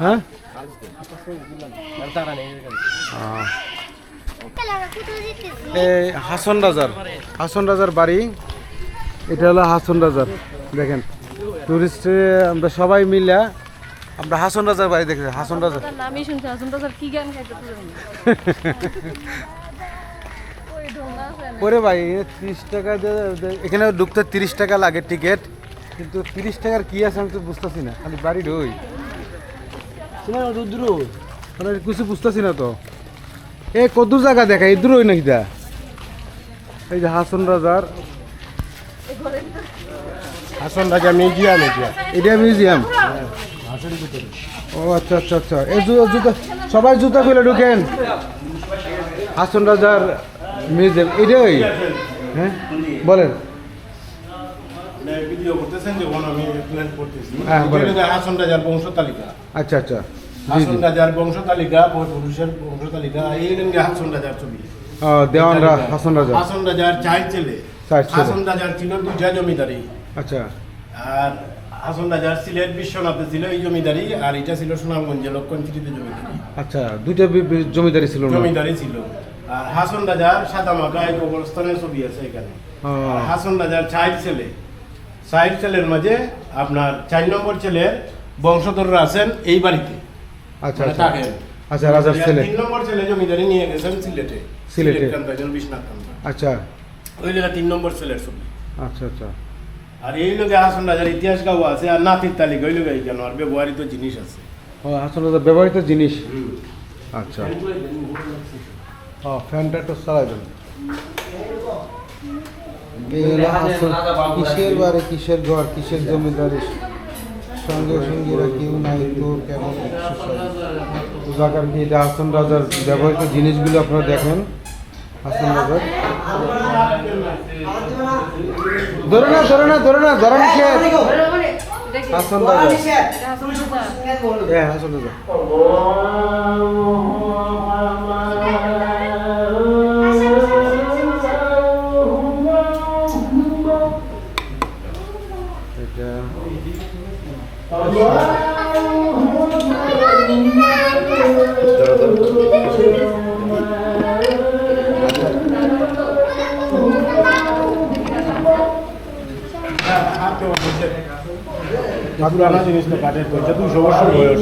হ্যাঁ এই হাসন রাজার হাসন রাজার বাড়ি। এটা হলো হাসন রাজার দেখেন। টুরিস্টে আমরা সবাই মিলে আমরা হাসন রাজার বাড়ি দেখেছি হাসন রাজার। নামই শুনছি কি গান না। ওরে ভাই তিরিশ টাকা এখানে ঢুকতে তিরিশ টাকা লাগে টিকিট কিন্তু তিরিশ টাকার কি আছে আমি তো বুঝতেছি না খালি বাড়ি ঢুই। রুদ্র মানে কিছু বুঝতেছি না তো। এ কত জায়গা দেখা? ইদ্রু ওই নাকি দা এই যে হাসন রাজার। হাসন রাজা মিউজিয়াম এটা। মিউজিয়াম? ও আচ্ছা আচ্ছা আচ্ছা। এই জুতা সবাই জুতা খুলে ঢুকেন। হাসন রাজার মিউজিয়াম এটাই? হ্যাঁ? বলেন। ভিডিও করতেছেন যখন আমি প্ল্যান করতেছি। হ্যাঁ, বংশ তালিকা। আচ্ছা আচ্ছা। হাসন রাজার বংশ তালিকা পুরুষের বংশ তালিকা এই রঙে হাসন রাজার ছবি। দেওয়ান হাসন রাজা। হাসন রাজার চার ছেলে। হাসন রাজার ছিল দুইটা জমিদারি। আচ্ছা। আর হাসন রাজার সিলেট বিশ্বনাথে ছিল এই জমিদারি আর এটা ছিল সুনামগঞ্জে লক্ষণচিটিতে জমিদারি। আচ্ছা দুইটা জমিদারি ছিল জমিদারি ছিল। আর হাসন রাজার এক কবরস্থানের ছবি আছে এখানে। হাসন রাজার চার ছেলে। চার ছেলের মাঝে আপনার চার নম্বর ছেলের বংশধররা আছেন এই বাড়িতে। আচ্ছা মানে আচ্ছা। থাকেন আচ্ছা রাজার ছেলে। তিন নম্বর ছেলে জমিদারি নিয়ে গেছেন সিলেটে। সিলেটে। বিশ্বনাথ কান্তা আচ্ছা। ওই জায়গা তিন নম্বর ছেলের ছবি। আচ্ছা আচ্ছা। আর এই লোকে হাসন রাজার ইতিহাস গাও আছে আর নাতির তালিকা ওই লোকে কেন? আর ব্যবহারিত জিনিস আছে। ও হাসন রাজার ব্যবহৃত জিনিস? আচ্ছা। ও ফ্যানটা একটু চালাই হাসন কিসের বাড়ি কিসের ঘর কিসের জমিদারি? সঙ্গে সঙ্গীরা কেউ নাই তোর কেমন পূজাকার কি এটা হাসন রাজার ব্যবহৃত জিনিসগুলো আপনারা দেখেন? হাসন রাজার। ধরে না ধরে না ধরে না ধরে না খেয়ে এটা কি? হাসন রাজা। হাসন রাজা। হ্যাঁ হাসন রাজা। পুরানা জিনিসটা কাঠের কইছে দুশো বছর বয়স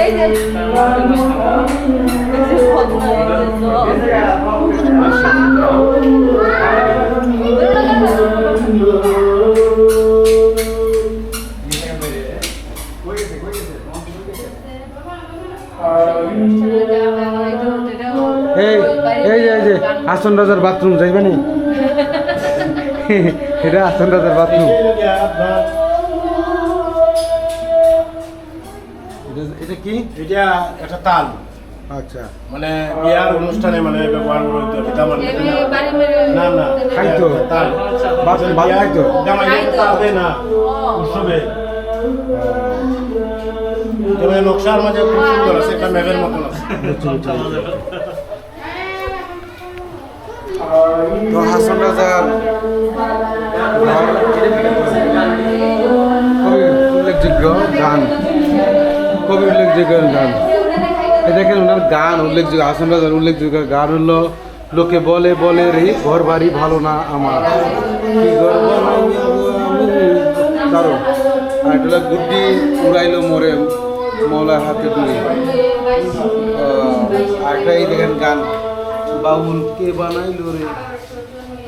এই যে এই এই যে এই রাজার বাথরুম যাইবেনি এটা হাসন রাজার বাথরুম। এটা কি? এটা একটা তাল। আচ্ছা। মানে বিয়ার অনুষ্ঠানে মানে ব্যবহার করা হতো পিতা মানে না না খাইতো। তাল। ভাত বিয়ার- খাইতো। জামাই তাল দেয় না উৎসবে। নকশার মাঝে খুব সুন্দর আছে একটা মেঘের মতন আছে। তো হাসন কবি উল্লেখযোগ্য গান। কবি উল্লেখযোগ্য গান। এই দেখেন ওনার গান উল্লেখযোগ্য হাসন রাজার উল্লেখযোগ্য গান হলো লোকে বলে বলে রে ঘর বাড়ি ভালো না আমার। দারুণ আর এটা গুড্ডি উড়াইলো মোরে মৌলার হাতে আহ, আর দেখেন গান। বাউল কে বানাইলো রে?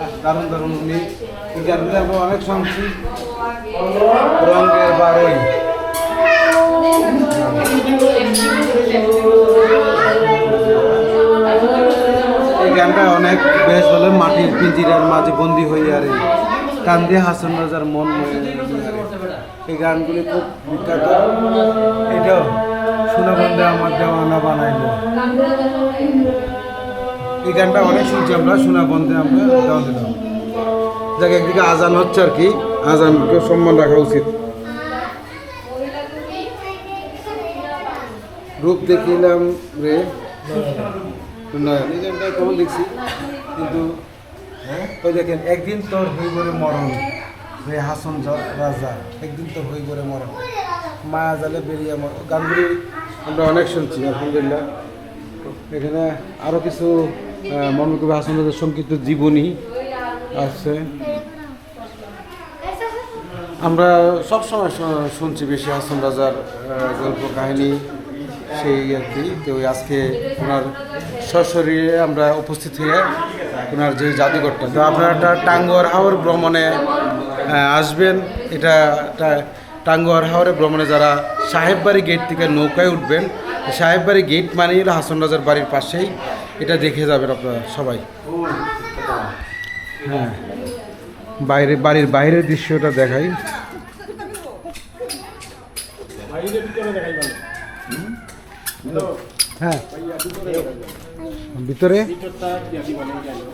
আহ, দারুণ দারুণ। উনি গানগুলো আমরা অনেক শুনছি রঙের বারোই এই গানটা অনেক বেশ বলে মাটির পিঞ্জিরার মাঝে বন্দি হয়ে আরে। কান্দে হাসান রাজার মন এই গানগুলি খুব বিখ্যাত। এটাও শোনা বন্ধে আমার দেওয়ানা বানাইলো। এই গানটা অনেক শুনছি আমরা শোনা বন্ধে আমরা দেওয়া দিলাম যাকে, একদিকে আজান হচ্ছে আর কি, আজানকে সম্মান রাখা উচিত। রূপ দেখিলাম রে। গানটা কেমন দেখছি? কিন্তু ওই দেখেন, একদিন তোর হই করে মরণ রে হাসন রাজা, একদিন তোর হই করে মরণ। মায়া জালে বেরিয়ে মর গানগুলি আমরা অনেক শুনছি, আলহামদুলিল্লাহ। এখানে আরও কিছু মনকবি হাসন রাজার সংক্ষিপ্ত জীবনী আছে। আমরা সবসময় শুনছি বেশি হাসন রাজার গল্প কাহিনী, সেই আর কি। তো আজকে ওনার সশরীরে আমরা উপস্থিত হয়ে ওনার যে জাদুঘরটা, তো আপনারা একটা টাঙ্গুয়ার হাওর ভ্রমণে আসবেন। এটা টাঙ্গুয়ার হাওরে ভ্রমণে যারা সাহেববাড়ি গেট থেকে নৌকায় উঠবেন, সাহেববাড়ি গেট মানেই হাসন রাজার বাড়ির পাশেই। এটা দেখে যাবেন আপনারা সবাই। হ্যাঁ। বাইরে বাড়ির বাইরের দৃশ্যটা দেখাই। হ্যাঁ। ভিতরে?